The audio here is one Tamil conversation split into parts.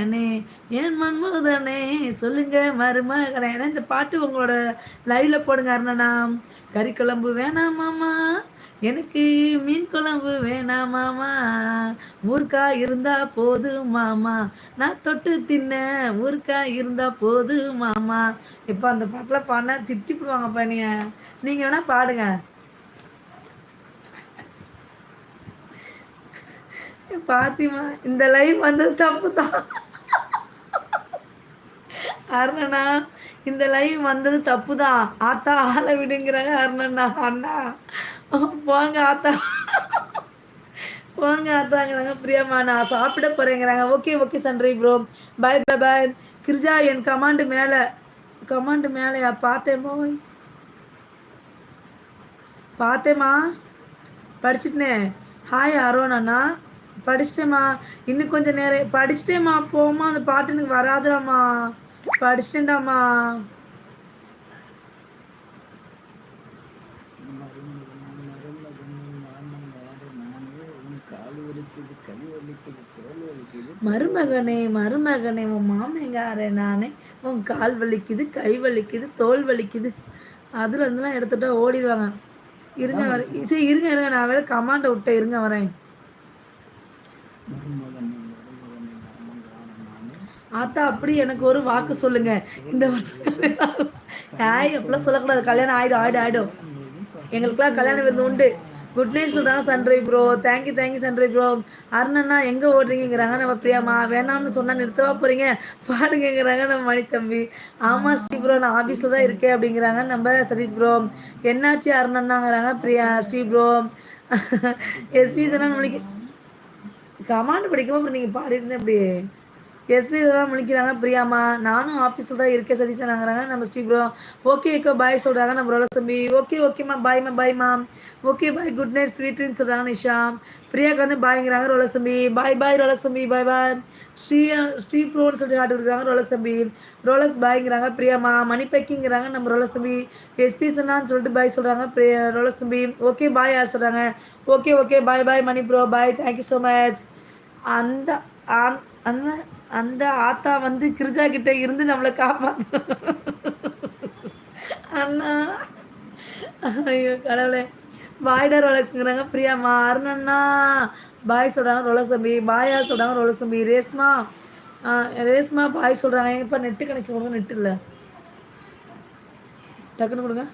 மன்மதனே ஏன் மன்மதனே சொல்லுங்க மருமகனே. ஏன்னா இந்த பாட்டு உங்களோட லைவ்ல போடுங்க அருணனா. கறி குழம்பு வேணாமாமா எனக்கு மீன் குழம்பு வேணாமாமா ஊர்க்கா இருந்தா போதும் மாமா. நான் தொட்டு தின்ன ஊர்க்கா இருந்தா போதும் மாமா. இப்போ அந்த பாட்டில் பாடினா திட்டி போடுவாங்க நீங்க நீங்கள் வேணால் பாடுங்க. பாத்திமா இந்த லைவ் வந்தது தப்பு தான் அருணண்ணா இந்த லைவ் வந்தது தப்பு தான் ஆத்தா ஆளை விடுங்கிறாங்க அருணண்ணா அண்ணா. போங்க ஆத்தா. போங்க ஆத்தாங்கிறாங்க பிரியாமா நான் சாப்பிட போறேங்கிறாங்க. Okay okay sundry bro bye bye bye Girija என் கமாண்டு மேலே கமாண்டு மேலேயா? பார்த்தேன் பார்த்தேம்மா. படிச்சுட்டனே. ஹாய் அருண் அண்ணா. படிச்சிட்டேம்மா. இன்னும் கொஞ்சம் நேரம். படிச்சிட்டேம்மா போமா அந்த பாட்டு எனக்கு வராதுடாம்மா. படிச்சிட்டேன்டாம்மா. மருமகனே மருமகனே உன் மாமங்காரே நானே. உன் கால் வலிக்குது கை வலிக்குது தோல் வலிக்குது. அதுல இருந்துலாம் எடுத்துட்டா ஓடிடுவாங்க. இருங்க வரேன் சரி இருங்க இருங்க. நான் வேற கமாண்டை விட்டேன். இருங்க வரேன். ஆத்தா அப்படி எனக்கு ஒரு வாக்கு சொல்லுங்க. இந்த வருஷம் ஆய் அப்படிலாம் சொல்லக்கூடாது. கல்யாணம் ஆயிடும் ஆயிடும் ஆயிடும். எங்களுக்குலாம் கல்யாணம் விருந்து உண்டு. குட் நைட் சொல்கிறாங்க சன்ரை bro thank you thank you சன்ரை bro அருணண்ணா எங்கே ஓடுறீங்கிறாங்க நம்ம பிரியாமா வேணாம்னு சொன்னால் நிறுத்தவா போகிறீங்க பாடுங்கிறாங்க நம்ம மணி தம்பி. ஆமாம் ஸ்ரீ ப்ரோ நான் ஆஃபீஸில் தான் இருக்கேன் அப்படிங்கிறாங்க நம்ம சதீஷ் ப்ரோ என்னாச்சு அருணண்ணாங்கிறாங்க Priya Sri bro S V தானே நம்மளுக்கு கமாண்ட் படிக்கும்போது அப்புறம் நீங்கள் பாடிட்டு அப்படி எஸ்பி இதெல்லாம் முடிக்கிறாங்க. பிரியாமா நானும் ஆஃபீஸில் தான் இருக்கேன் சதீசனாங்கிறாங்க நம்ம Sri bro okay okay bye சொல்கிறாங்க நம்ம ரோல தம்பி ஓகே ஓகேம்மா பாய்மா பாய்மா ஓகே பாய் குட் நைட் ஸ்வீட்னு சொல்கிறாங்க நிஷா. பிரியா கண்ணு பாய்ங்கிறாங்க ரோலக்ஸ் தம்பி. பாய் பாய் ரோலக்ஸ் தம்பி பாய் பாய் ஸ்ரீ ஸ்ரீ ப்ரோன்னு சொல்லிட்டு காட்டு இருக்காங்க ரோலக்ஸ் தம்பி. ரோலக்ஸ் பாய்ங்கிறாங்க பிரியாமா மணி பேக்கிங்கிறாங்க நம்ம ரோலக்ஸ் தம்பி. எஸ்பி சன்னான்னு சொல்லிட்டு பாய் சொல்கிறாங்க பிரியா ரோலக்ஸ் தம்பி. ஓகே பாய் யார் சொல்கிறாங்க okay okay bye bye Mani bro bye thank you so much அந்த அந்த அந்த ஆத்தா வந்து கிருஜா கிட்ட இருந்து நம்மளை காப்பாத்து. அண்ணா. ஐயோ கடவுளே. பாய்டா ரோலக்ஸுங்கிறாங்க பிரியாமா அருணண்ணா பாய் சொல்கிறாங்க ரோலக்ஸ் தம்பி. பாயா சொல்கிறாங்க ரோலக்ஸ் தம்பி. ரேஸ்மா. ரேஸ்மா பாய் சொல்கிறாங்க இப்போ நெட்டு கனெக்ஷன் கொடுங்க நெட்டு இல்லை. டக்குன்னு கொடுங்க.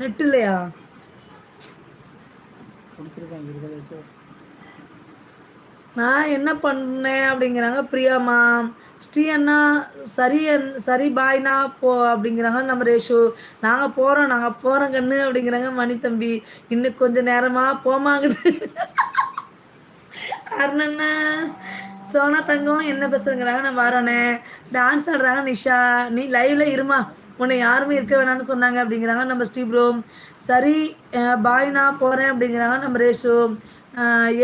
நெட்டு இல்லையா? நான் என்ன பண்ணேன் அப்படிங்கிறாங்க பிரியாமா ஸ்ரீ அண்ணா சரி சரி பாய்னா போ அப்படிங்கிறாங்க நம்ம ரேஷு. நாங்கள் போகிறோம் நாங்கள் போகிறோம் கண்ணு அப்படிங்கிறாங்க மணி தம்பி. இன்னும் கொஞ்சம் நேரமாக போமாங்கன்னு அருணண்ணா சோனா தங்கம் என்ன பேசுறேங்கிறாங்க நான் வரேனே டான்ஸ் ஆடுறாங்க நிஷா நீ லைவ்ல இருமா. உன்னை யாருமே இருக்க வேணாம்னு சொன்னாங்க அப்படிங்கிறாங்க. நம்ம ஸ்ரீப்ரோம் சரி பாய் நான் போகிறேன் அப்படிங்கிறாங்க நம்ம ரேஷு.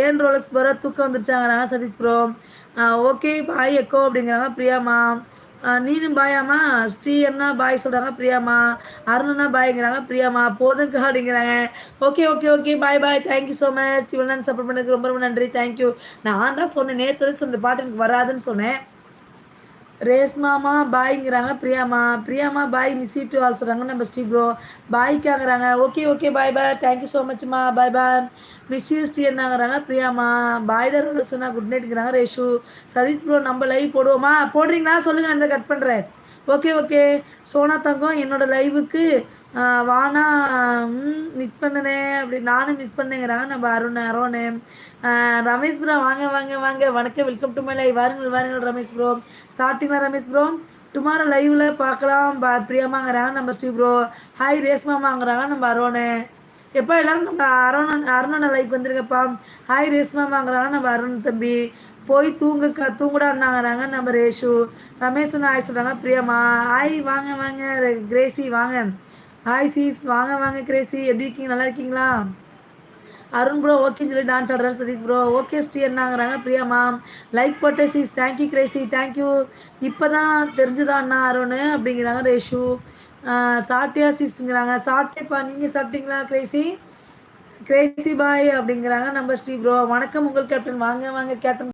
ஏன் ரோலக்ஸ் போகிற தூக்கம் வந்துருச்சாங்கிறாங்க Satish bro. Okay bye echo அப்படிங்கிறாங்க பிரியாமா. நீனும் பாயாமா ஸ்ரீ அண்ணா பாய் சொல்கிறாங்க பிரியாமா. அருணண்ணா பாய்ங்கிறாங்க பிரியாமா. போதுங்கா அப்படிங்கிறாங்க. Okay okay okay bye bye thank you so much இவ்வளோ சப்போர்ட் பண்ணதுக்கு ரொம்ப ரொம்ப நன்றி. தேங்க்யூ நான் தான் சொன்னேன். நேற்று சொன்ன பாட்டு எனக்கு வராதுன்னு சொன்னேன். ரேஸ்மாமா பாய்ங்கிறாங்க. பிரியாமா பிரியாமா பாய் மிஸ் யூ ஆல் சொல்கிறாங்க நம்ம Sri bro பாய்க்காங்கிறாங்க. Okay okay bye bye thank you so மச்மா bye bye miss you Sri என்னங்கிறாங்க பிரியாமா பாய்டர் சொன்னா குட் நைட்டுங்கிறாங்க ரேஷு சதீஷ் ப்ரோ நம்ம லைவ் போடுவோமா. போடுறீங்களா? சொல்லுங்கள் நான் கட் பண்ணுறேன் ஓகே ஓகே சோனா தங்கம் என்னோடய லைவுக்கு வானா மிஸ் பண்ணனே அப்படி நானும் மிஸ் பண்ணேங்கிறாங்க. நம்ம அருண் அரோனு ரமேஷ் ப்ரோ வாங்க வாங்க வாங்க. வணக்கம். வெல்கம் டு மை லைவ் வாருங்கள் வாருங்கள் ரமேஷ் ப்ரோ சாப்பிட்டீங்களா ரமேஷ் ப்ரோ டுமாரோ லைவில் பார்க்கலாம். பா பிரியமாங்கிறாங்க நம்ம ஸ்ரீ ப்ரோ ஹாய் ரேஸ்மாமாங்கிறாங்க நம்ம அரோனு எப்போ எல்லாரும் நம்ம அருணன் அருணனை லைக் வந்திருக்கப்பா. ஹாய் ரேஸ்மாமாங்கிறாங்க நம்ம அருண் தம்பி. போய் தூங்க க தூங்குடான்னாங்கிறாங்க நம்ம ரேஷு. ரமேஷன் ஆய் சொல்கிறாங்க பிரியமா ஹாய் வாங்க வாங்க. கிரேசி வாங்க. ஹாய் சீஸ் வாங்க வாங்க கிரேசி எப்படி இருக்கீங்க? நல்லா இருக்கீங்களா? அருண் ப்ரோ ஓகேன்னு சொல்லி டான்ஸ் ஆடுறாரு சதீஷ் ப்ரோ ஓகே ஸ்ரீ என்னங்கிறாங்க? பிரியாமா லைக் போட்டு cheese thank you crazy thank you இப்போ தான் தெரிஞ்சுதான் அண்ணா அருண்? அப்படிங்கிறாங்க ரேஷு. சாப்பிட்டியா சீஸுங்கிறாங்க சாப்பிட்டேப்பா. நீங்கள் சாப்பிட்டீங்களா கிரேசி கிரேசி பாய் அப்படிங்கிறாங்க நம்ம ஸ்ரீ ப்ரோ வணக்கம் உங்கள் கேப்டன் வாங்க வாங்க கேப்டன்